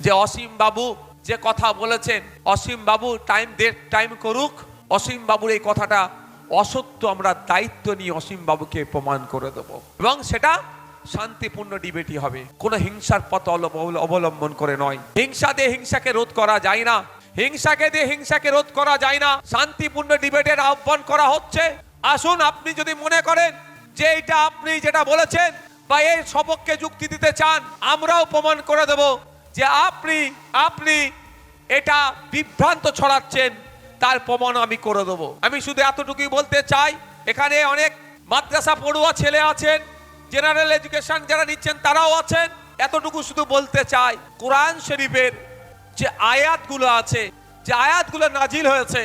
যে অসীম বাবু যে কথা বলেছেন, অসীম বাবু টাইম ডেট টাইম করুক, অসীম বাবুর এই কথাটা অসত্য, আমরা দায়িত্ব নিয়ে অসীম বাবুকে প্রমাণ করে দেব। এবং সেটা শান্তিপূর্ণ ডিবেটই হবে। কোনো হিংসার পথ অবল- অবলম্বন করে নয়। হিংসা দিয়ে হিংসাকে রোধ করা যায় না। হিংসাকে দিয়ে হিংসাকে রোধ করা যায় না। শান্তিপূর্ণ ডিবেটের আহ্বান করা হচ্ছে। আসুন, আপনি যদি মনে করেন যে এটা আপনি যেটা বলেছেন বা এর সপক্ষে যুক্তি দিতে চান, আমরাও প্রমাণ করে দেব। যে আপনি আপনি এটা বিভ্রান্ত ছড়াচ্ছেন, তার প্রমাণ আমি করে দেবো। আমি শুধু এতটুকুই বলতে চাই, এখানে অনেক মাদ্রাসা পড়ুয়া ছেলে আছেন, জেনারেল এডুকেশন যারা নিচ্ছেন তারাও আছেন। এতটুকু শুধু বলতে চাই, কোরআন শরীফের যে আয়াতগুলো আছে, যে আয়াতগুলো নাজিল হয়েছে,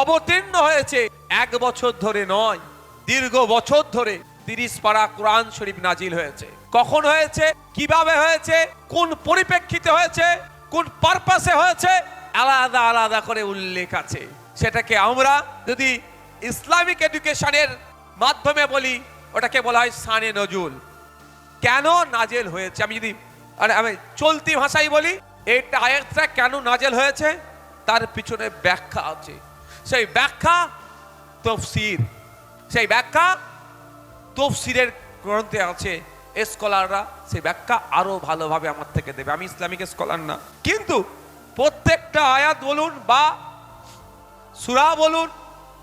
অবতীর্ণ হয়েছে, এক বছর ধরে নয়, দীর্ঘ বছর ধরে তিরিশ পারা কোরআন শরীফ নাজিল হয়েছে। কখন হয়েছে? কীভাবে হয়েছে? কোন পরিপ্রেক্ষিতে হয়েছে? কোন পারপাসে হয়েছে? আলাদা আলাদা করে উল্লেখ আছে। সেটাকে আমরা যদি ইসলামিক এডুকেশনের মাধ্যমে বলি, ওটাকে বলা হয় সানে নজুল। কেন নাজেল হয়েছে? আমি যদি আমি চলতি ভাষায় বলি এটা আয়াতটা কেন নাজেল হয়েছে? তার পিছনে ব্যাখ্যা আছে। সেই ব্যাখ্যা তফসির। সেই ব্যাখ্যা তফসিরের গ্রন্থে আছে, স্কলাররা সেই ব্যাখ্যা আরও ভালোভাবে আমার থেকে দেবে। আমি ইসলামিক স্কলার না। কিন্তু প্রত্যেকটা আয়াত বলুন বা সুরা বলুন,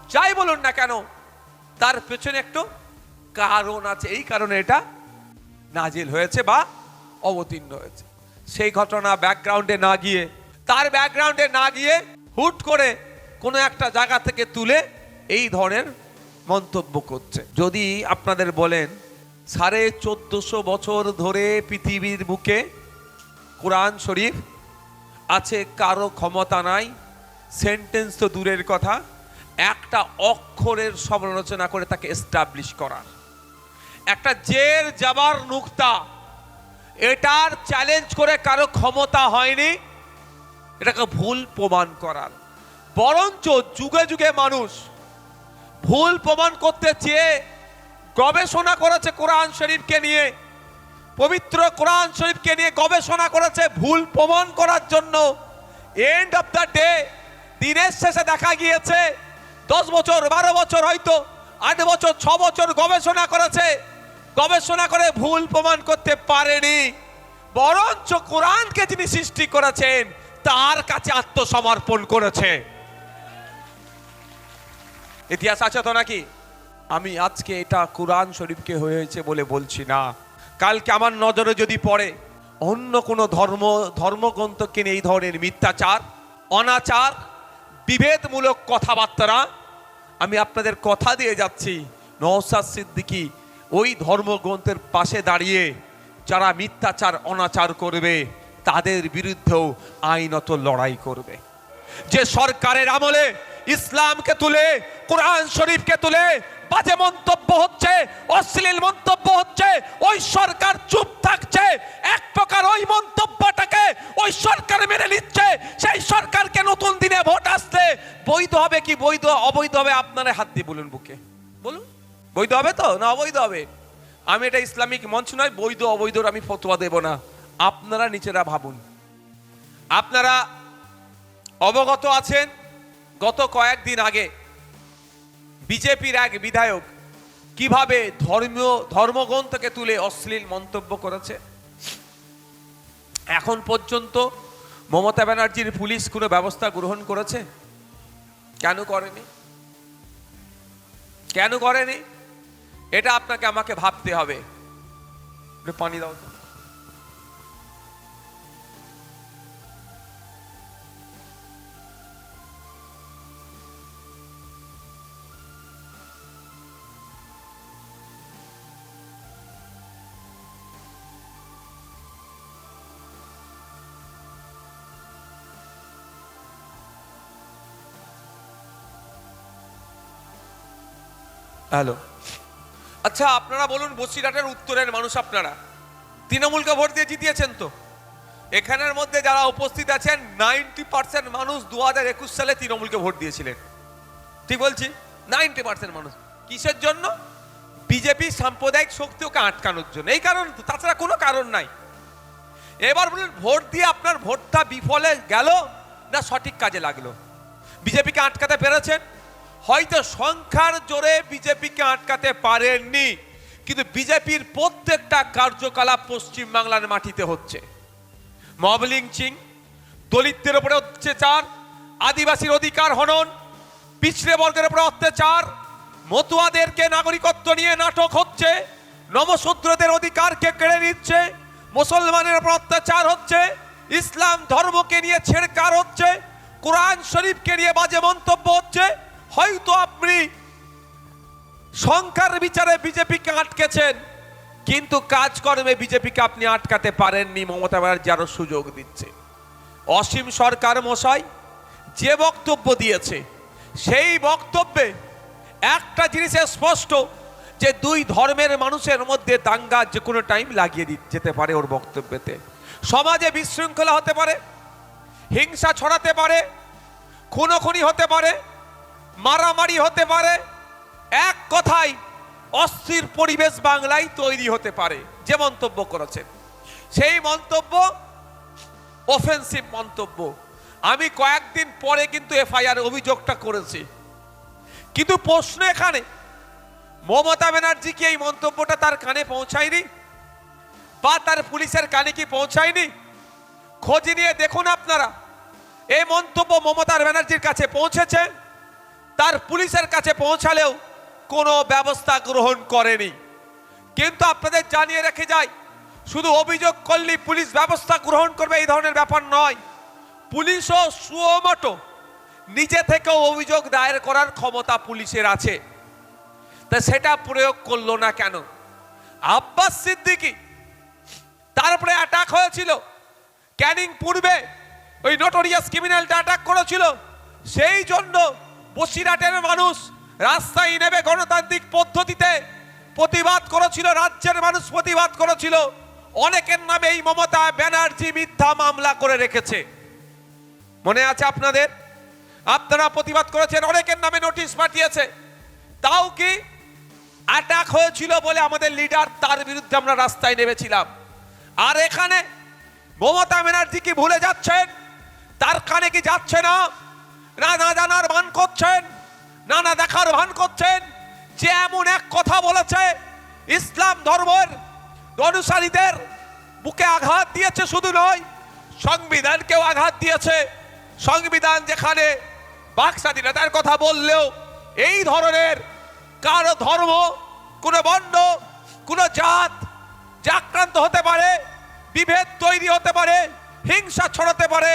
যাই বলুন না কেন, তার পেছনে একটু কারণ আছে। এই কারণে এটা নাজিল হয়েছে বা অবতীর্ণ হয়েছে। সেই ঘটনা ব্যাকগ্রাউন্ডে না গিয়ে, তার ব্যাকগ্রাউন্ডে না গিয়ে হুট করে কোনো একটা জায়গা থেকে তুলে এই ধরনের মন্তব্য করছে। যদি আপনাদের বলেন, সাড়ে চোদ্দশো বছর ধরে পৃথিবীর বুকে কোরআন শরীফ আছে, কারও ক্ষমতা নাই, সেন্টেন্স তো দূরের কথা, একটা অক্ষরের সমালোচনা করে তাকে এস্টাবলিশ করার। একটা জের যাবার নুক্তা, এটার চ্যালেঞ্জ করে কারও ক্ষমতা হয়নি, এটাকে ভুল প্রমাণ করার। বরঞ্চ যুগে যুগে মানুষ ভুল প্রমাণ করতে চেয়ে গবেষণা করেছে কোরআন শরীফকে নিয়ে। পবিত্র কোরআন শরীফকে নিয়ে গবেষণা করেছে, ভুল প্রমাণ করার জন্য। এন্ড অফ দ্য ডে দিনের শেষে দেখা গিয়েছে, দশ বছর, বারো বছর হয়তো, আট বছর, ছ বছর গবেষণা করেছে। গবেষণা করে ভুল প্রমাণ করতে পারেনি। বরঞ্চ কোরআনকে যিনি সৃষ্টি করেছেন, তার কাছে আত্মসমর্পণ করেছে। ইতিহাস আছে তো নাকি? আমি আজকে এটা কোরআন শরীফকে হয়েছে বলে বলছি না। কালকে আমার নজরে যদি পড়ে, অন্য কোনো ধর্ম, ধর্মগ্রন্থকে নিয়ে এই ধরনের মিথ্যাচার, অনাচার, বিভেদমূলক কথাবার্তা, আমি আপনাদের কথা দিয়ে যাচ্ছি। নওসাদ সিদ্দিকী ওই ধর্মগ্রন্থের পাশে দাঁড়িয়ে যারা মিথ্যাচার, অনাচার করবে, তাদের বিরুদ্ধেও আইনত লড়াই করবে। যে সরকারের আমলে ইসলামকে তুলে, কোরআন শরীফকে তুলে, বাজে মন্তব্য হচ্ছে, অশ্লীল মন্তব্য হচ্ছে, ওই সরকার চুপ থাকছে, এক প্রকার ওই মন্তব্যটাকে ওই সরকার মেনে নিচ্ছে, সেই সরকারকে নতুন দিনে ভোট আসছে বৈধ হবে কি বৈধ, অবৈধ হবে আপনারা হাত দিয়ে বলুন বুকে। বলুন। বৈধ হবে তো? না, অবৈধ হবে। আমি এটা ইসলামিক মঞ্চ নয়, বৈধ, অবৈধর আমি ফতোয়া দেব না। আপনারা নিচেরা ভাবুন। আপনারা অবগত আছেন গত কয়েকদিন আগে বিজেপির এক বিধায়ক কীভাবে ধর্মীয় ধর্মগ্রন্থকে তুলে অশ্লীল মন্তব্য করেছে? এখন পর্যন্ত মমতা ব্যানার্জির পুলিশ কোনো ব্যবস্থা গ্রহণ করেছে? কেন করেনি? কেন করেনি? এটা আপনাকে আমাকে ভাবতে হবে। পানি দাও তো। হ্যালো। আচ্ছা আপনারা বলুন, বসিরহাটের উত্তরের মানুষ আপনারা? তৃণমূলকে ভোট দিয়ে জিতিয়েছেন তো? এখানের মধ্যে যারা উপস্থিত আছেন, নাইনটি পার্সেন্ট মানুষ দু হাজার একুশ সালে তৃণমূলকে ভোট দিয়েছিলেন। ঠিক বলছি? নাইনটি পার্সেন্ট মানুষ। কিসের জন্য? বিজেপি সাম্প্রদায়িক শক্তি ওকে আটকানোর জন্য। এই কারণ, তাছাড়া কোনো কারণ নাই। এবার বলুন, ভোট দিয়ে আপনার ভোটটা বিফলে গেল না সঠিক কাজে লাগল? বিজেপিকে আটকাতে পেরেছেন? হয়তো সংখ্যার জোরে বিজেপিকে আটকাতে পারেননি, কিন্তু বিজেপির প্রত্যেকটা কার্যকলাপ পশ্চিম বাংলার মাটিতে হচ্ছে। মব লিঞ্চিং দলিতদের উপরে অত্যাচার, আদিবাসীর অধিকার হনন, পিছড়ে বর্গের উপরে অত্যাচার, মতুয়াদেরকে নাগরিকত্ব নিয়ে নাটক হচ্ছে, নবশূদ্রদের অধিকারকে কেড়ে নিচ্ছে, মুসলমানের উপর অত্যাচার হচ্ছে, ইসলাম ধর্মকে নিয়ে ছেড়কার হচ্ছে, কোরআন শরীফকে নিয়ে বাজে মন্তব্য হচ্ছে হয়তো আপনি সংখ্যার বিচারে বিজেপিকে আটকেছেন, কিন্তু কাজকর্মে বিজেপিকে আপনি আটকাতে পারেননি, মমতা ব্যানার্জি আরও সুযোগ দিচ্ছে। অসীম সরকার মশাই যে বক্তব্য দিয়েছে, সেই বক্তব্যে একটা জিনিসে স্পষ্ট যে দুই ধর্মের মানুষের মধ্যে দাঙ্গা যে কোনো টাইম লাগিয়ে যেতে পারে ওর বক্তব্যতে। সমাজে বিশৃঙ্খলা হতে পারে, হিংসা ছড়াতে পারে, খুনোখুনি হতে পারে মারামারি হতে পারে। এক কথায়, অস্থির পরিবেশ বাংলায় তৈরি হতে পারে, যে মন্তব্য করেছেন। সেই মন্তব্য অফেন্সিভ মন্তব্য। আমি কয়েকদিন পরে কিন্তু এফআইআর অভিযোগটা করেছি। কিন্তু প্রশ্ন এখানে, মমতা ব্যানার্জি কি এই মন্তব্যটা তার কানে পৌঁছায়নি? বা তার পুলিশের কানে কি পৌঁছায়নি? খোঁজ নিয়ে দেখুন আপনারা। এই মন্তব্য মমতার ব্যানার্জির কাছে পৌঁছেছে। তার পুলিশের কাছে পৌঁছালেও কোনো ব্যবস্থা গ্রহণ করেনি। কিন্তু আপনাদের জানিয়ে রেখে যাই, শুধু অভিযোগ করলেই পুলিশ ব্যবস্থা গ্রহণ করবে এই ধরনের ব্যাপার নয়। পুলিশও সুমটো নিজে থেকেও অভিযোগ দায়ের করার ক্ষমতা পুলিশের আছে। তা সেটা প্রয়োগ করল না কেন? আব্বাস সিদ্দিকী তারপরে অ্যাটাক হয়েছিল। ক্যানিং পূর্বে ওই নোটোরিয়াস ক্রিমিনালটা অ্যাটাক করেছিল। সেই জন্য বসিরহাটের মানুষ রাস্তায় নেমে গণতান্ত্রিক পদ্ধতিতে প্রতিবাদ করেছিল, রাজ্যের মানুষ প্রতিবাদ করেছিল। অনেকের নামে এই মমতা ব্যানার্জি মিথ্যা মামলা করে রেখেছে। মনে আছে আপনাদের? আপনারা প্রতিবাদ করেছেন, অনেকের নামে নোটিশ পাঠিয়েছে। তাও কি অ্যাটাক হয়েছিল বলে আমাদের লিডার তার বিরুদ্ধে আমরা রাস্তায় নেমেছিলাম? আর এখানে মমতা ব্যানার্জি কি ভুলে যাচ্ছেন? তার কানে কি যাচ্ছে না? না না জানার ভান করছেন না না দেখার ভান করছেন, যে এমন এক কথা বলেছে, ইসলাম ধর্মের অনুসারীদের বুকে আঘাত দিয়েছে শুধু নয়, সংবিধানকেও আঘাত দিয়েছে। সংবিধান যেখানে বাক স্বাধীনতার কথা বললেও এই ধরনের কারও ধর্ম, কোনো বর্ণ, কোনো জাত যে আক্রান্ত হতে পারে, বিভেদ তৈরি হতে পারে, হিংসা ছড়াতে পারে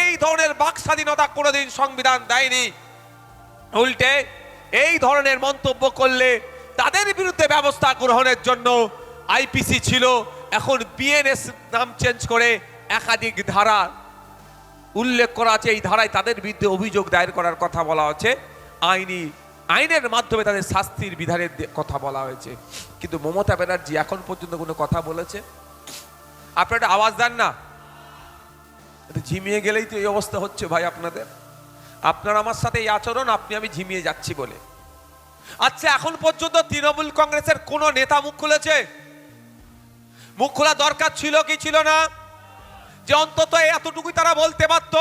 এই ধরনের বাক স্বাধীনতা কোনোদিন সংবিধান দেয়নি। উল্টে এই ধরনের মন্তব্য করলে তাদের বিরুদ্ধে ব্যবস্থা গ্রহণের জন্য আইপিসি ছিল। এখন বিএনএস নাম চেঞ্জ করে একাধিক ধারা উল্লেখ করা আছে। এই ধারায় তাদের বিরুদ্ধে অভিযোগ দায়ের করার কথা বলা হচ্ছে আইনি, আইনের মাধ্যমে তাদের শাস্তির বিধানের কথা বলা হয়েছে। কিন্তু মমতা ব্যানার্জি এখন পর্যন্ত কোনো কথা বলেছে? আপনারা আওয়াজ দেন না। ঝিমিয়ে গেলেই তো এই অবস্থা হচ্ছে ভাই আপনাদের। আপনার আমার সাথে এই আচরণ, আপনি আমি ঝিমিয়ে যাচ্ছি বলে। আচ্ছা এখন পর্যন্ত তৃণমূল কংগ্রেসের কোন নেতা মুখ খুলেছে? মুখ খোলা দরকার ছিল কি ছিল না? যে অন্তত এতটুকুই তারা বলতে পারত।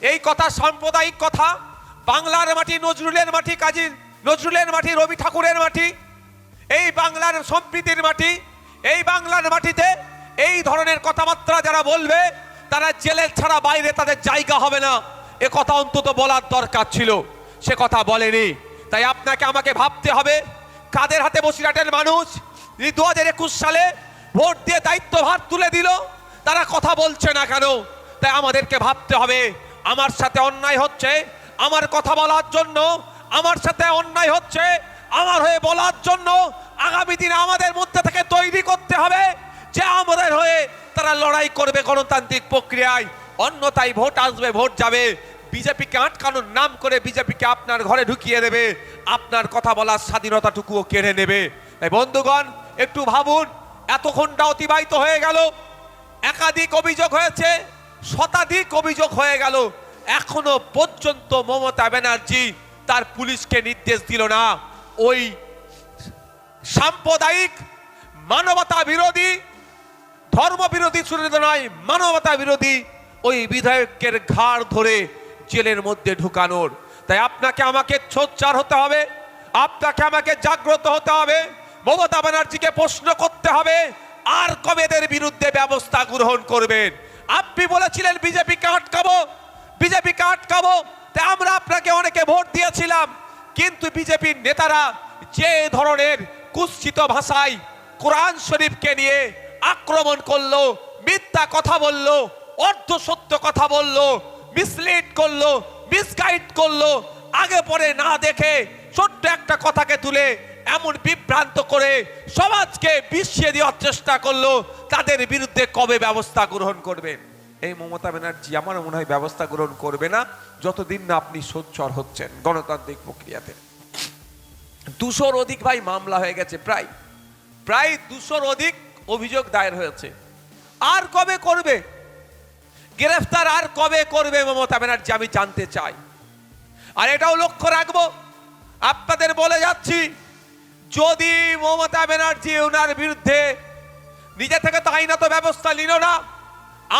এই কথা সাম্প্রদায়িক কথা। বাংলার মাটি নজরুলের মাটি, কাজী নজরুলের মাটি, রবি ঠাকুরের মাটি। এই বাংলার সম্প্রীতির মাটি। এই বাংলার মাটিতে এই ধরনের কথাবার্তা যারা বলবে তারা জেলের ছাড়া বাইরে তাদের জায়গা হবে না। এ কথা অন্তত বলার দরকার ছিল। সে কথা বলেনি। তাই আপনাকে আমাকে ভাবতে হবে, কাদের হাতে বসিরহাটের মানুষ দু হাজার একুশ সালে ভোট দিয়ে দায়িত্বভার তুলে দিল, তারা কথা বলছে না কেন? তাই আমাদেরকে ভাবতে হবে, আমার সাথে অন্যায় হচ্ছে, আমার কথা বলার জন্য, আমার সাথে অন্যায় হচ্ছে, আমার হয়ে বলার জন্য আগামী দিনে আমাদের মধ্যে থেকে তৈরি করতে হবে যে আমাদের হয়ে তারা লড়াই করবে গণতান্ত্রিক প্রক্রিয়ায়। অন্যথায় ভোট আসবে, ভোট যাবে। বিজেপিকে আটকানোর নাম করে বিজেপিকে আপনার ঘরে ঢুকিয়ে দেবে। আপনার কথা বলার স্বাধীনতাটুকুও কেড়ে নেবে। তাই বন্ধুগণ, একটু ভাবুন, এতক্ষণটা অতিবাহিত হয়ে গেল। একাধিক অভিযোগ হয়েছে, শতাধিক অভিযোগ হয়ে গেল। এখনও পর্যন্ত মমতা ব্যানার্জি তার পুলিশকে নির্দেশ দিল না। ওই সাম্প্রদায়িক মানবতা বিরোধী ধর্ম বিরোধী শুধু নয় মানবতা বিরোধী ওই বিধায়কের ঘাড় ধরে জেলের মধ্যে ঢুকানোর। তাই আপনাকে আমাকে সোচ্চার হতে হবে, আপনাকে আমাকে জাগ্রত হতে হবে, মমতা ব্যানার্জিকে প্রশ্ন করতে হবে, আর কবে এদের বিরুদ্ধে ব্যবস্থা গ্রহণ করবেন? আপনি বলেছিলেন বিজেপিকে আটকাবো বিজেপিকে আটকাবো, তাই আমরা আপনাকে অনেকে ভোট দিয়েছিলাম, কিন্তু বিজেপির নেতারা যে ধরনের কুৎসিত ভাষায় কোরআন শরীফকে নিয়ে আক্রমণ করল, মিথ্যা কথা বলল, অর্ধ সত্য কথা বলল মিসলিড করল মিসগাইড করল, আগে পরে না দেখে ছোট্ট একটা কথাকে তুলে এমন বিভ্রান্ত করে সমাজকে বিশ্বিয়ে দেওয়ার চেষ্টা করল, তাদের বিরুদ্ধে কবে ব্যবস্থা গ্রহণ করবেন? এই মমতা ব্যানার্জি আমার মনে হয় ব্যবস্থা গ্রহণ করবে না, যতদিন না আপনি সোচ্চর হচ্ছেন গণতান্ত্রিক প্রক্রিয়াতে। দুশোর অধিক ভাই মামলা হয়ে গেছে, প্রায়। প্রায় দুশোর অধিক অভিযোগ দায়ের হয়েছে। আর কবে করবে? গ্রেফতার আর কবে করবে মমতা ব্যানার্জি আমি জানতে চাই। আর এটাও লক্ষ্য রাখব, আপনাদের বলে যাচ্ছি, যদি মমতা ব্যানার্জি ওনার বিরুদ্ধে নিজে থেকে তো আইনত ব্যবস্থা নিল না,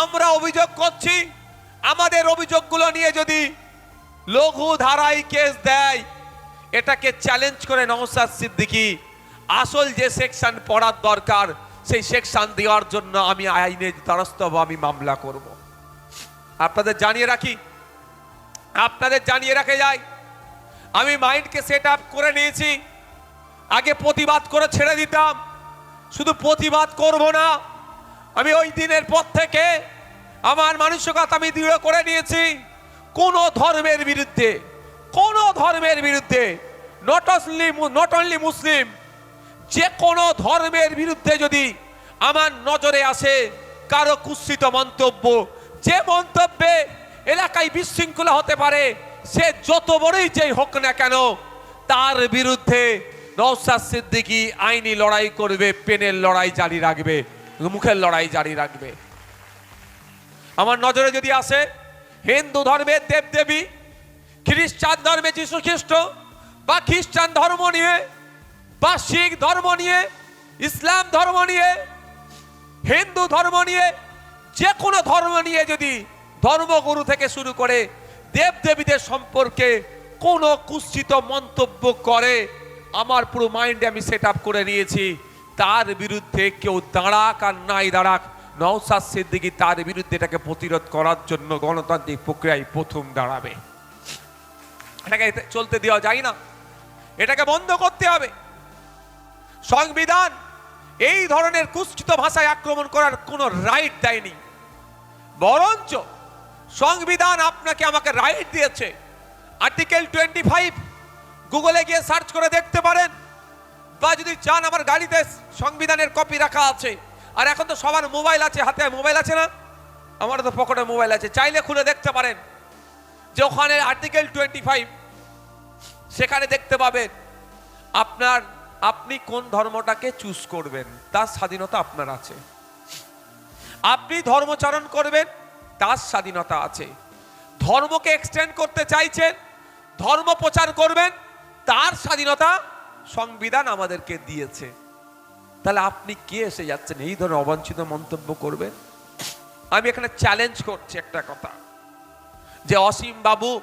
আমরা অভিযোগ করছি, আমাদের অভিযোগগুলো নিয়ে যদি লঘু ধারায় কেস দেয়, এটাকে চ্যালেঞ্জ করে নওসাদ সিদ্দিকী, আসল যে সেকশন পড়ার দরকার সেই সেকশন দেওয়ার জন্য আমি আইনের দ্বারস্থ হব, আমি মামলা করব। আপনাদের জানিয়ে রাখি, আপনাদের জানিয়ে রাখে যাই, আমি মাইন্ডকে সেট আপ করে নিয়েছি। আগে প্রতিবাদ করে ছেড়ে দিতাম, শুধু প্রতিবাদ করব না। আমি ওই দিনের পর থেকে আমার মানসিকতা আমি দৃঢ় করে নিয়েছি। কোন ধর্মের বিরুদ্ধে, কোন ধর্মের বিরুদ্ধে not only not only Muslim যে কোনো ধর্মের বিরুদ্ধে যদি আমার নজরে আসে কারও কুৎসিত মন্তব্য, যে মন্তব্যে এলাকায় বিশৃঙ্খলা হতে পারে, সে যত বড়ই যেই হোক না কেন, তার বিরুদ্ধে নওসাদ সিদ্দিকী আইনি লড়াই করবে, পেনের লড়াই জারি রাখবে, মুখের লড়াই জারি রাখবে। আমার নজরে যদি আসে, হিন্দু ধর্মের দেবদেবী, খ্রিস্টান ধর্মে যীশু খ্রিস্ট বা খ্রিস্টান ধর্ম নিয়ে বা শিখ ধর্ম নিয়ে, ইসলাম ধর্ম নিয়ে, হিন্দু ধর্ম নিয়ে যে কোনো ধর্ম নিয়ে যদি ধর্মগুরু থেকে শুরু করে দেবদেবীদের সম্পর্কে কোনো কুৎসিত মন্তব্য করে, আমার পুরো মাইন্ডে আমি সেট আপ করে নিয়েছি। তার বিরুদ্ধে কেউ দাঁড়াক আর নাই দাঁড়াক নওসাদ সিদ্দিকী তার বিরুদ্ধে এটাকে প্রতিরোধ করার জন্য গণতান্ত্রিক প্রক্রিয়ায় প্রথম দাঁড়াবে। এটাকে চলতে দেওয়া যায় না। এটাকে বন্ধ করতে হবে। সংবিধান, এই ধরনের কুষ্ঠিত ভাষায় আক্রমণ করার কোনো রাইট দেয়নি। বরঞ্চ সংবিধান আপনাকে আমাকে রাইট দিয়েছে। আর্টিকেল টোয়েন্টি ফাইভ গুগলে গিয়ে সার্চ করে দেখতে পারেন। বা যদি চান আমার গাড়িতে সংবিধানের কপি রাখা আছে। আর এখন তো সবার মোবাইল আছে, হাতে মোবাইল আছে না? আমার তো পকেটে মোবাইল আছে। চাইলে খুলে দেখতে পারেন। যে ওখানে আর্টিকেল টোয়েন্টি ফাইভ সেখানে দেখতে পাবেন আপনার আপনি কোন ধর্মটাকে চুজ করবেন, তার স্বাধীনতা আপনার আছে। আপনি ধর্মচারণ করবেন, তার স্বাধীনতা আছে। ধর্মকে এক্সটেন্ড করতে চাইছেন, ধর্ম প্রচার করবেন, তার স্বাধীনতা সংবিধান আমাদেরকে দিয়েছে। তাহলে আপনি কে এসে যাচ্ছেন? এই ধরনের অবাঞ্ছিত মন্তব্য করবেন? আমি এখানে চ্যালেঞ্জ করছি একটা কথা। যে অসীম বাবু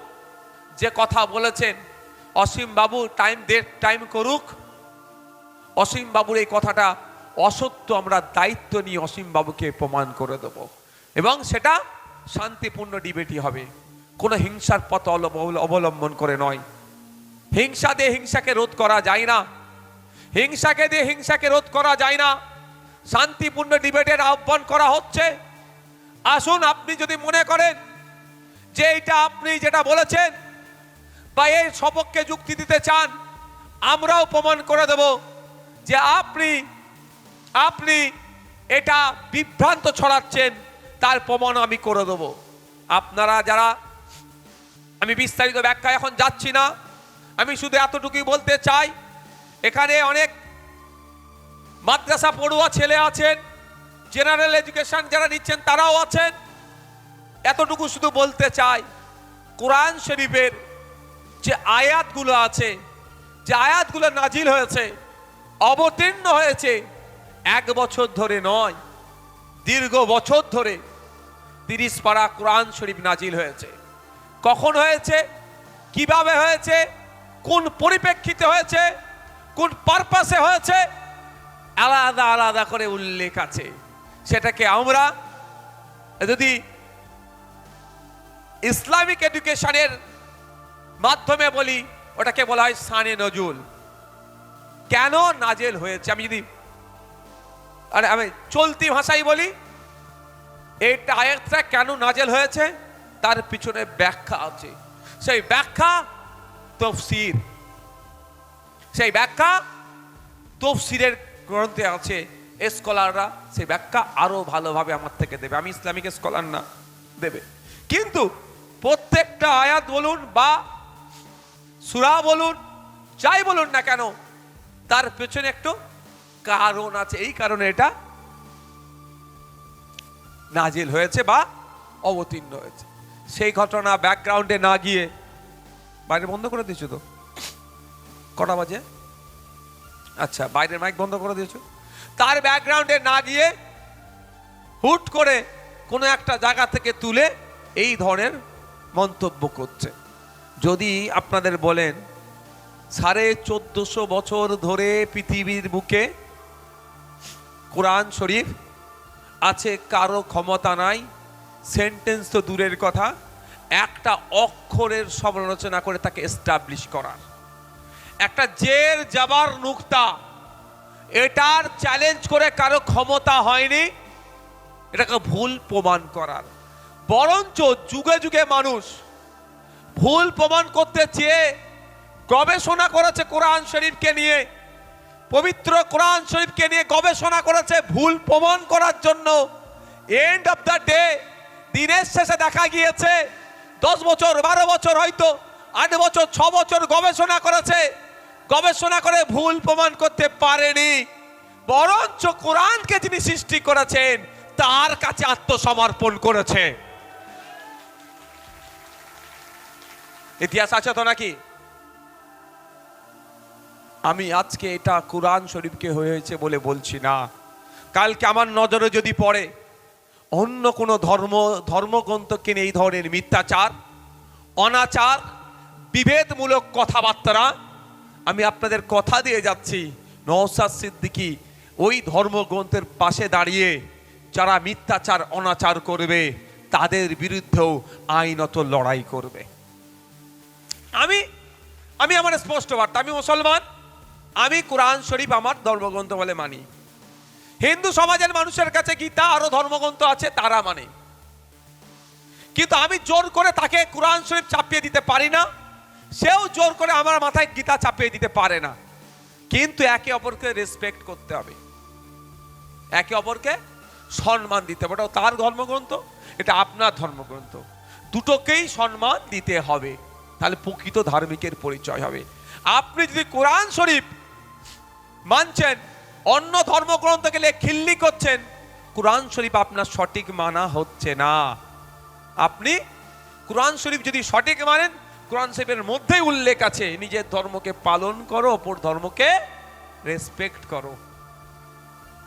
যে কথা বলেছেন, অসীম বাবু টাইম ডেট টাইম করুক অসীম বাবুর এই কথাটা অসত্য, আমরা দায়িত্ব নিয়ে অসীম বাবুকে প্রমাণ করে দেব। এবং সেটা শান্তিপূর্ণ ডিবেটই হবে। কোনো হিংসার পথ অবল- অবলম্বন করে নয়। হিংসা দিয়ে হিংসাকে রোধ করা যায় না। হিংসাকে দিয়ে হিংসাকে রোধ করা যায় না। শান্তিপূর্ণ ডিবেটের আহ্বান করা হচ্ছে। আসুন আপনি যদি মনে করেন যে এটা আপনি যেটা বলেছেন বা এর সপক্ষে যুক্তি দিতে চান, আমরাও প্রমাণ করে দেব। যে আপনি আপনি এটা বিভ্রান্ত ছড়াচ্ছেন, তার প্রমাণ আমি করে দেব। আপনারা যারা, আমি বিস্তারিত ব্যাখ্যা এখন যাচ্ছি না, আমি শুধু এতটুকুই বলতে চাই, এখানে অনেক মাদ্রাসা পড়ুয়া ছেলে আছেন, জেনারেল এডুকেশন যারা নিচ্ছেন তারাও আছেন। এতটুকু শুধু বলতে চাই, কোরআন শরীফের যে আয়াতগুলো আছে, যে আয়াতগুলো নাজিল হয়েছে অবতীর্ণ হয়েছে। এক বছর ধরে নয়, দীর্ঘ বছর ধরে তিরিশ পারা কোরআন শরীফ নাজিল হয়েছে। কখন হয়েছে? কীভাবে হয়েছে? কোন পরিপ্রেক্ষিতে হয়েছে? কোন পারপাসে হয়েছে? আলাদা আলাদা করে উল্লেখ আছে। সেটাকে আমরা যদি ইসলামিক এডুকেশনের মাধ্যমে বলি, ওটাকে বলা হয় সানে নজুল। কেন নাজেল হয়েছে? আমি যদি আরে, আমি চলতি ভাষাই বলি এইটা আয়াতটা কেন নাজেল হয়েছে? তার পিছনে ব্যাখ্যা আছে। সেই ব্যাখ্যা তফসির। সেই ব্যাখ্যা তফসিরের গ্রন্থে আছে। স্কলাররা সেই ব্যাখ্যা আরও ভালোভাবে আমার থেকে দেবে। আমি ইসলামিক স্কলার না, দেবে। কিন্তু প্রত্যেকটা আয়াত বলুন বা সুরা বলুন, যাই বলুন না কেন তার পেছনে একটু কারণ আছে। এই কারণে এটা নাজিল হয়েছে বা অবতীর্ণ হয়েছে। সেই ঘটনা ব্যাকগ্রাউন্ডে না গিয়ে বাইরে বন্ধ করে দিয়েছ তো? কটা বাজে? আচ্ছা বাইরের মাইক বন্ধ করে দিয়েছ? তার ব্যাকগ্রাউন্ডে না গিয়ে হুট করে কোনো একটা জায়গা থেকে তুলে এই ধরনের মন্তব্য করছে। যদি আপনাদের বলেন সাড়ে চোদ্দশো বছর ধরে পৃথিবীর বুকে কোরআন শরীফ আছে, কারও ক্ষমতা নাই, সেন্টেন্স তো দূরের কথা। একটা অক্ষরের সমালোচনা করে তাকে এস্টাবলিশ করার। একটা জের যাবার নুক্তা, এটার চ্যালেঞ্জ করে কারও ক্ষমতা হয়নি, এটাকে ভুল প্রমাণ করার। বরঞ্চ যুগে যুগে মানুষ ভুল প্রমাণ করতে চেয়ে গবেষণা করেছে কোরআন শরীফকে নিয়ে, পবিত্র কোরআন শরীফকে নিয়ে গবেষণা করেছে ভুল প্রমাণ করার জন্য। এন্ড অফ দ্য ডে দিনের শেষে দেখা গিয়েছে, দশ বছর, বারো বছর হয়তো, আট বছর, ছ বছর গবেষণা করেছে, গবেষণা করে ভুল প্রমাণ করতে পারেনি। বরঞ্চ কোরআনকে যিনি সৃষ্টি করেছেন, তার কাছে আত্মসমর্পণ করেছে। ইতিহাস আছে তো নাকি? আমি আজকে এটা কোরআন শরীফকে হয়েছে বলে বলছি না। কালকে আমার নজরে যদি পড়ে, অন্য কোনো ধর্ম, ধর্মগ্রন্থকে নিয়ে এই ধরনের মিথ্যাচার, অনাচার, বিভেদমূলক কথাবার্তা, আমি আপনাদের কথা দিয়ে যাচ্ছি। নওসাদ সিদ্দিকি ওই ধর্মগ্রন্থের পাশে দাঁড়িয়ে যারা মিথ্যাচার, অনাচার করবে, তাদের বিরুদ্ধেও আইনত লড়াই করবে। আমি আমি আমার স্পষ্ট বার্তা, আমি মুসলমান আমি কোরআন শরীফ আমার ধর্মগ্রন্থ বলে মানি। হিন্দু সমাজের মানুষের কাছে গীতা আরও ধর্মগ্রন্থ আছে, তারা মানে। কিন্তু আমি জোর করে তাকে কোরআন শরীফ চাপিয়ে দিতে পারি না, সেও জোর করে আমার মাথায় গীতা চাপিয়ে দিতে পারে না। কিন্তু একে অপরকে রেসপেক্ট করতে হবে। একে অপরকে সম্মান দিতে হবে। ওটা তার ধর্মগ্রন্থ, এটা আপনার ধর্মগ্রন্থ। দুটোকেই সম্মান দিতে হবে। তাহলে প্রকৃত ধার্মিকের পরিচয় হবে। আপনি যদি কোরআন শরীফ মানছেন, অন্য ধর্মগ্রন্থ গেলে খিল্লি করছেন। কোরআন শরীফ আপনার সঠিক মানা হচ্ছে না। আপনি কোরআন শরীফ যদি সঠিক মানেন, কোরআন শরীফের মধ্যেই উল্লেখ আছে, নিজের ধর্মকে পালন করো, অপর ধর্মকে রেসপেক্ট করো।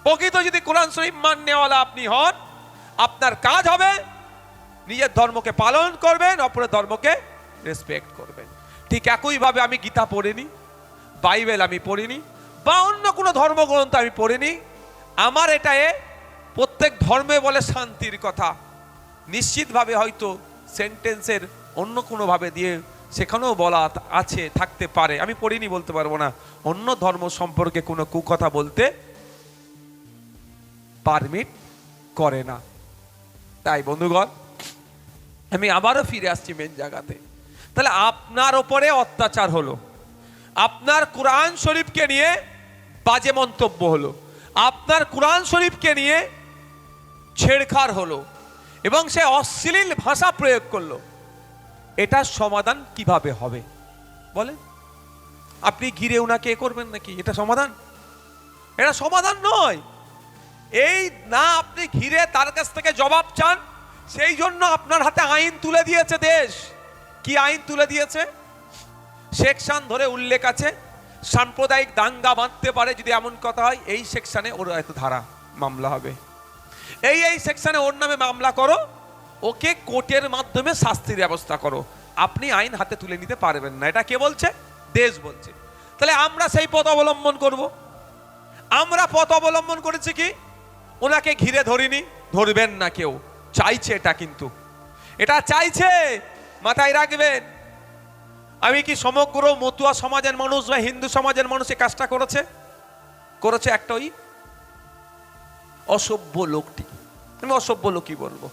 প্রকৃত যদি কোরআন শরীফ মান্যওয়ালা আপনি হন, আপনার কাজ হবে নিজের ধর্মকে পালন করবেন, অপরের ধর্মকে রেসপেক্ট করবেন। ঠিক একইভাবে আমি গীতা পড়িনি, বাইবেল আমি পড়িনি বা অন্য কোনো ধর্মগ্রন্থ আমি পড়িনি। আমার এটা এ প্রত্যেক ধর্মে বলে শান্তির কথা। নিশ্চিতভাবে হয়তো সেন্টেন্সের অন্য কোনোভাবে দিয়ে সেখানেও বলা আছে, থাকতে পারে। আমি পড়িনি বলতে পারব না। অন্য ধর্ম সম্পর্কে কোনো কুকথা বলতে পারমিট করে না। তাই বন্ধুগণ, আমি আবারও ফিরে আসছি মেন জায়গাতে। তাহলে আপনার ওপরে অত্যাচার হলো। আপনার কোরআন শরীফকে নিয়ে বাজে মন্তব্য হলো। আপনার কোরআন শরীফকে নিয়ে ছেড়খাড় হলো এবং সে অশ্লীল ভাষা প্রয়োগ করল। এটার সমাধান কীভাবে হবে? বলেন। আপনি ঘিরে ওনাকে এ করবেন নাকি? এটা সমাধান? এটা সমাধান নয়। এই না আপনি ঘিরে তার কাছ থেকে জবাব চান, সেই জন্য আপনার হাতে আইন তুলে দিয়েছে দেশ। কি আইন তুলে দিয়েছে? সেকশন ধরে উল্লেখ আছে সাম্প্রদায়িক দাঙ্গা বাঁধতে পারে যদি এমন কথা হয়, এই সেকশনে ওর এত ধারা মামলা হবে। এই এই সেকশনে ওর নামে মামলা করো, ওকে কোর্টের মাধ্যমে শাস্তির ব্যবস্থা করো। আপনি আইন হাতে তুলে নিতে পারবেন না। এটা কে বলছে? দেশ বলছে। তাহলে আমরা সেই পথ অবলম্বন করব। আমরা পথ অবলম্বন করেছি কি? ওনাকে ঘিরে ধরিনি, ধরবেন না কেউ। চাইছে এটা কিন্তু। এটা চাইছে, মাথায় রাখবেন। আমি কি সমগ্র মতুয়া সমাজের মানুষ বা হিন্দু সমাজের মানুষ এই কাজটা করেছে? করেছে একটা ওই অসভ্য লোকটি। আমি অসভ্য লোকই বলব।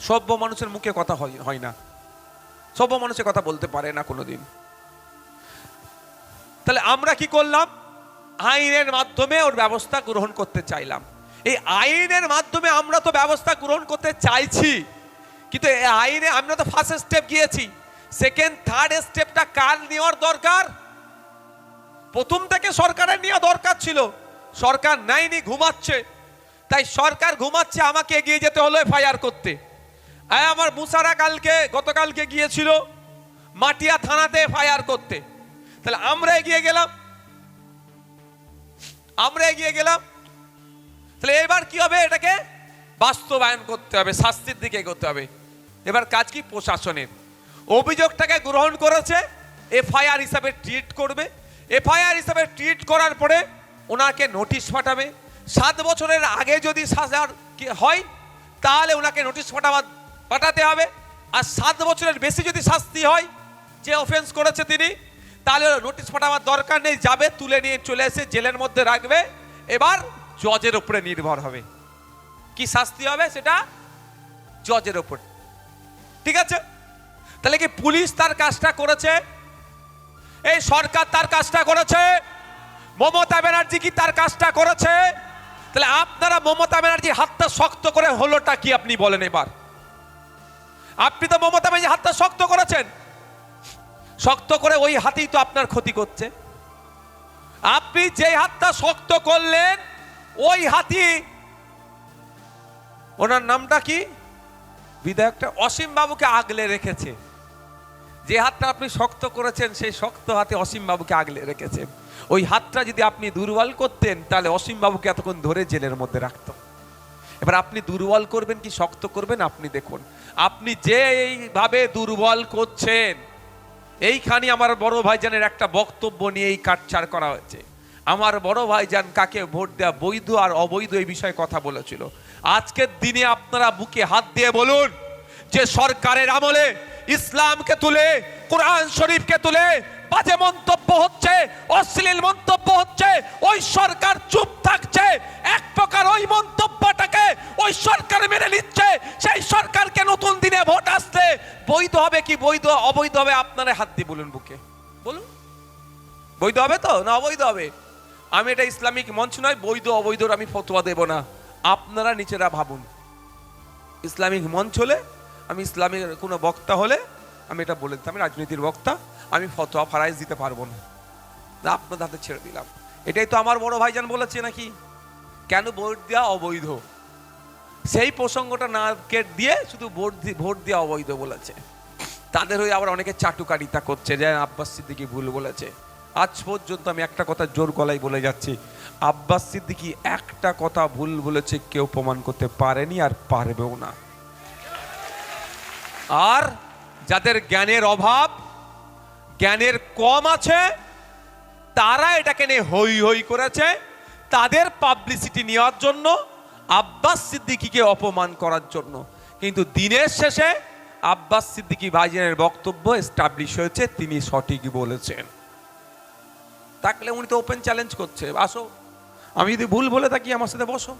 সভ্য মানুষের মুখে কথা হয় না। সভ্য মানুষের কথা বলতে পারে না কোনোদিন। তাহলে আমরা কি করলাম? আইনের মাধ্যমে ওর ব্যবস্থা গ্রহণ করতে চাইলাম। এই আইনের মাধ্যমে আমরা তো ব্যবস্থা গ্রহণ করতে চাইছি। কিন্তু এই আইনে আমরা তো ফার্স্ট স্টেপ গিয়েছি। সেকেন্ড থার্ড স্টেপটা কার নেওয়ার দরকার। প্রথম থেকে সরকারের নেওয়া দরকার ছিল। সরকার নেয়নি, ঘুমাচ্ছে। তাই সরকার ঘুমাচ্ছে, আমাকে এগিয়ে যেতে হলো এফআইআর করতে। আমার মুসারা কালকে, গতকালকে গিয়েছিল মাটিয়া থানাতে এফআইআর করতে। তাহলে আমরা এগিয়ে গেলাম। আমরা এগিয়ে গেলাম। তাহলে এবার কি হবে? এটাকে বাস্তবায়ন করতে হবে, শাস্তির দিকে করতে হবে। এবার কাজ কি? প্রশাসনের। অভিযোগটাকে গ্রহণ করেছে, এফআইআর হিসাবে ট্রিট করবে। এফআইআর হিসাবে ট্রিট করার পরে ওনাকে নোটিশ পাঠাবে। সাত বছরের আগে যদি সাজার হয়, তাহলে ওনাকে নোটিশ পাঠাবার পাঠাতে হবে। আর সাত বছরের বেশি যদি শাস্তি হয়, যে অফেন্স করেছে তিনি, তাহলে নোটিশ পাঠাবার দরকার নেই, যাবে, তুলে নিয়ে চলে এসে জেলের মধ্যে রাখবে। এবার জজের উপরে নির্ভর হবে। কি শাস্তি হবে সেটা? জজের উপর। ঠিক আছে? তাহলে কি পুলিশ তার কাজটা করেছে? এই সরকার তার কাজটা করেছে? মমতা ব্যানার্জি কি তার কাজটা করেছে? তাহলে আপনারা মমতা ব্যানার্জি হাতটা শক্ত করে হলোটা কি আপনি বলেন এবার? আপনি তো মমতা ব্যানার্জি হাতটা শক্ত করেছেন। শক্ত করে ওই হাতেই তো আপনার ক্ষতি করছে। আপনি যে হাতটা শক্ত করলেন, ওই হাতি ওনার নামটা কি? বিধায়কটা অসীম বাবুকে আগলে রেখেছে। যে হাতটা আপনি শক্ত করেছেন, সেই শক্ত হাতে অসীম বাবুকে আগলে রেখেছেন ওই হাতটা যদি আপনি দুর্বল করতেন, তাহলে অসীম বাবুকে এতক্ষণ ধরে জেলের মধ্যে রাখত। এবার আপনি দুর্বল করবেন কি শক্ত করবেন, আপনি দেখুন। আপনি যে এইভাবে দুর্বল করছেন, এইখানে আমার বড় ভাইজানের একটা বক্তব্য নিয়ে এই কাটছাড় করা হয়েছে। আমার বড় ভাইজান কাকে ভোট দেওয়া বৈধ আর অবৈধ এই বিষয়ে কথা বলেছিল। আজকের দিনে আপনারা বুকে হাত দিয়ে বলুন। যে সরকারের আমলে ইসলামকে তুলে, কোরআন শরীফকে তুলে বাজে মন্তব্য হচ্ছে, অশ্লীল মন্তব্য হচ্ছে, ওই সরকার চুপ থাকছে, এক প্রকার ওই মন্তব্যটাকে ওই সরকার মেনে নিচ্ছে, সেই সরকারকে নতুন দিনে ভোট আসলে বৈধ হবে কি বৈধ, অবৈধ হবে আপনারা হাত দিয়ে বলুন বুকে। বলুন। বৈধ হবে তো না অবৈধ হবে? আমি এটা ইসলামিক মঞ্চ নয়, বৈধ অবৈধর আমি ফতোয়া দেব না। আপনারা নিচেরা ভাবুন। ইসলামিক মঞ্চ হলে আমি ইসলামের কোনো বক্তা হলে আমি এটা বলে দিতাম, আমি রাজনীতির বক্তা, আমি ফতোয়া ফারাইজ দিতে পারব না। না, আপনার হাতে ছেড়ে দিলাম। এটাই তো আমার বড় ভাইজান বলেছে নাকি? কেন ভোট দেওয়া অবৈধ? সেই প্রসঙ্গটা না কেট দিয়ে শুধু ভোট ভোট দেওয়া অবৈধ বলেছে। তাদের হয়ে আবার অনেকে চাটুকারিতা করছে, যে আব্বাস সিদ্দিকি ভুল বলেছে। আজ পর্যন্ত আমি একটা কথা জোর গলায় বলে যাচ্ছি। আব্বাস সিদ্দিকি একটা কথা ভুল বলেছে, কেউ প্রমাণ করতে পারেনি আর পারবেও না। আর যাদের জ্ঞানের অভাব, জ্ঞানের কম আছে, তারা এটাকে নিয়ে হই হই করেছে। তাদের পাবলিসিটি নেওয়ার জন্য, আব্বাস সিদ্দিকিকে অপমান করার জন্য। কিন্তু দিনের শেষে আব্বাস সিদ্দিকি ভাইজানের বক্তব্য এস্টাবলিশ হয়েছে, তিনি সঠিক বলেছেন। থাকলে উনি তো ওপেন চ্যালেঞ্জ করছে। আসো, আমি যদি ভুল বলে থাকি আমার সাথে বসো।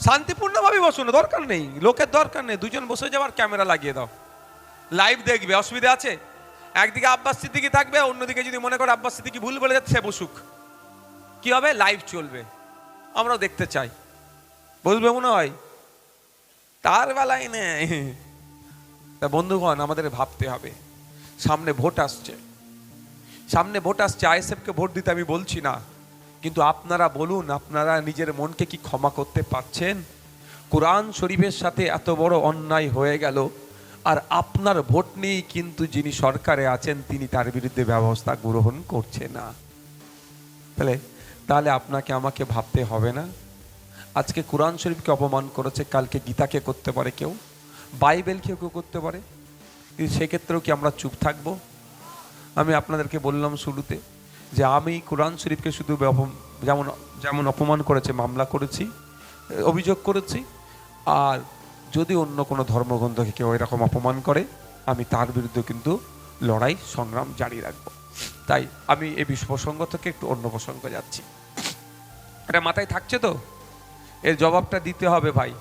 শান্তিপূর্ণভাবে বসো না, দরকার নেই। লোকের দরকার নেই। দুজন বসে যাওয়ার ক্যামেরা লাগিয়ে দাও। লাইভ দেখবে, অসুবিধা আছে? একদিকে আব্বাস সিদ্দিকি থাকবে, অন্যদিকে যদি মনে করে আব্বাস সিদ্দিকি ভুল বলে যাচ্ছে বসুক। কি হবে? লাইভ চলবে। আমরাও দেখতে চাই। বুঝবে মনে হয়? তার বেলায় নেই। তা বন্ধুগণ, আমাদের ভাবতে হবে। সামনে ভোট আসছে। সামনে ভোট আসছে, আইএসএফকে ভোট দিতে আমি বলছি না। কিন্তু আপনারা বলুন, আপনারা নিজের মনকে কি ক্ষমা করতে পারছেন? কোরআন শরীফের সাথে এত বড় অন্যায় হয়ে গেল। আর আপনার ভোট নিয়েই কিন্তু যিনি সরকারে আছেন, তিনি তার বিরুদ্ধে ব্যবস্থা গ্রহণ করছে না। তাহলে তাহলে আপনাকে আমাকে ভাবতে হবে না? আজকে কোরআন শরীফকে অপমান করেছে, কালকে গীতাকে করতে পারে কেউ? বাইবেলকেও কেউ কেউ করতে পারে? সেক্ষেত্রেও কি আমরা চুপ থাকব? আমি আপনাদেরকে বললাম শুরুতে যে আমি কোরআন শরীফকে শুধু যেমন যেমন অপমান করেছে, মামলা করেছি, অভিযোগ করেছি, আর যদি অন্য কোনো ধর্মগ্রন্থকে কেউ এরকম অপমান করে, আমি তার বিরুদ্ধে কিন্তু লড়াই, সংগ্রাম জারি রাখব। তাই আমি এই প্রসঙ্গ থেকে একটু অন্য প্রসঙ্গ যাচ্ছি। এটা মাথায় থাকছে তো? এর জবাবটা দিতে হবে ভাই।